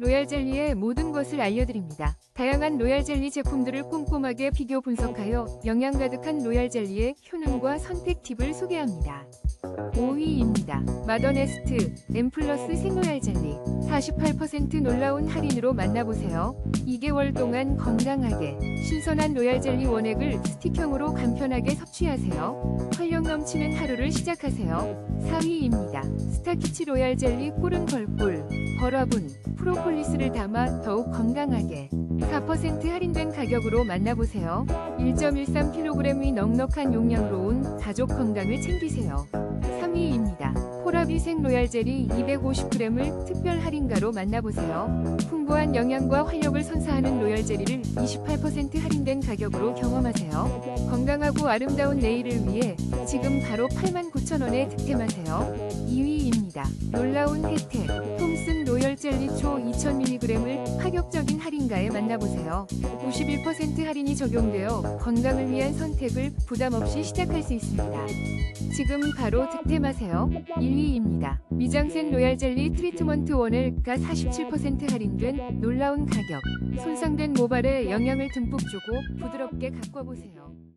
로얄 젤리의 모든 것을 알려드립니다. 다양한 로얄 젤리 제품들을 꼼꼼하게 비교 분석하여 영양 가득한 로얄 젤리의 효능과 선택 팁을 소개합니다. 5위입니다. 마더네스트 M 플러스 생로얄 젤리 48% 놀라운 할인으로 만나보세요. 2개월 동안 건강하게 신선한 로얄 젤리 원액을 스틱형으로 간편하게 섭취하세요. 활력 넘치는 하루를 시작하세요. 4위입니다. 스타키치 로얄 젤리 꿀은 벌꿀, 벌화분, 프로폴리스를 담아 더욱 건강하게 4% 할인된 가격으로 만나보세요. 1.13kg의 넉넉한 용량으로 온 가족 건강을 챙기세요. 3위입니다. 포라비생 로얄 젤리 250g을 특별 할인가로 만나보세요. 풍부한 영양과 활력을 선사하는 로얄 젤리를 28% 할인된 가격으로 경험하세요. 건강하고 아름다운 내일을 위해 지금 바로 89,000원에 득템하세요. 2위입니다. 놀라운 혜택. 젤리 초 2000mg을 파격적인 할인가에 만나보세요. 51% 할인이 적용되어 건강을 위한 선택을 부담 없이 시작할 수 있습니다. 지금 바로 득템하세요. 1위입니다. 미장센 로얄 젤리 트리트먼트 원을가 47% 할인된 놀라운 가격. 손상된 모발에 영양을 듬뿍 주고 부드럽게 가꿔보세요.